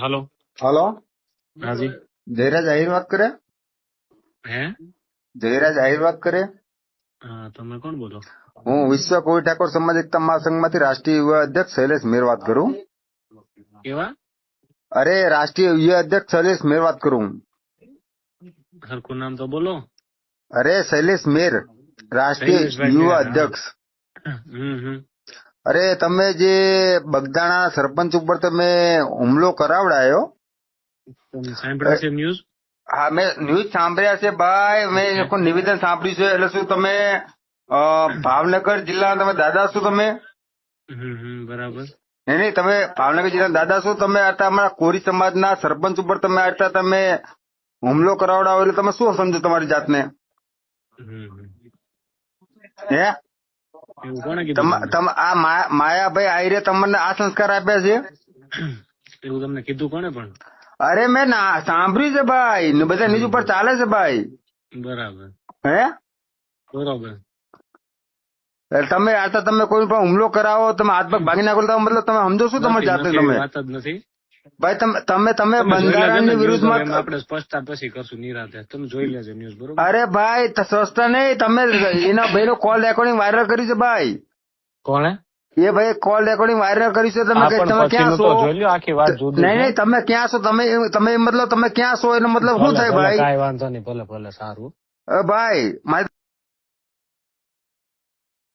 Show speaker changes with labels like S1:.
S1: હાલો.
S2: Hello.
S1: હાજી.
S2: જયરાજ આહિર વાત કરે?
S1: હે?
S2: જયરાજ આહિર વાત કરે?
S1: હા તમે કોણ બોલો?
S2: હું વિશ્વ કોળી ઠાકોર સમાજ એકતા મહાસંઘમાંથી રાષ્ટ્રીય યુવા અધ્યક્ષ શૈલેષ મેર વાત કરું.
S1: કેવા?
S2: અરે રાષ્ટ્રીય યુવા અધ્યક્ષ શૈલેષ મેર વાત કરું.
S1: સરખું નામ તો બોલો?
S2: અરે શૈલેષ મેર રાષ્ટ્રીય યુવા અધ્યક્ષ.
S1: હમ હમ.
S2: અરે તમે જે બગદાણા સરપંચ ઉપર તમે હુમલો કરાવડાયો?
S1: તમે છે ન્યૂઝ?
S2: હા મેં ન્યૂઝ સાંભળ્યા છે ભાઈ. મેં નિવેદન સાંભળ્યું છે. એટલે શું તમે ભાવનગર જિલ્લાના તમે દાદા શું તમે?
S1: બરાબર.
S2: નહીં નહીં તમે ભાવનગર જિલ્લાના દાદા શું તમે હતા અમારા કોરી સમાજના સરપંચ ઉપર તમે હતા તમે હુમલો કરાવડાવો એટલે તમે શું સમજો તમારી જાતને. હે? આ માયાભાઈ આયરે તમને આ સંસ્કાર આપ્યા છે?
S1: એવું તમને કીધું કોને પણ?
S2: અરે મેં ના- સાંભળ્યું છે ભાઈ. બધા નીચ ઉપર ચાલે છે ભાઈ.
S1: બરાબર.
S2: હે?
S1: બરાબર.
S2: તમે આ તો તમે કોઈ પણ હુમલો કરાવો તમે હાથ પગ ભાગી નાખો મતલબ તમે સમજો શું તમારી
S1: જાતે
S2: તમે?
S1: વાત જ નથી.
S2: ભાઈ તમે તમે બંધારણની વિરુદ્ધમાં
S1: આપણે સ્પષ્ટતા પછી કરશું નિરાતે. તમે જોઈ લેજો ન્યૂઝ બરોબર?
S2: અરે ભાઈ ત- નહીં તમે એના ભાઈનો કોલ રેકોર્ડિંગ વાયરલ કર્યું છે ભાઈ.
S1: કોણે?
S2: એ ભાઈ કોલ રેકોર્ડિંગ વાયરલ કરી છે તમે તમે ક્યાં છો? નહીં નહીં તમે ક્યાં છો? તમે તમે મતલબ તમે ક્યાં છો? એનો મતલબ શું થાય ભાઈ?
S1: વાંધો નહીં ભલે ભલે સારું.
S2: ભાઈ મારી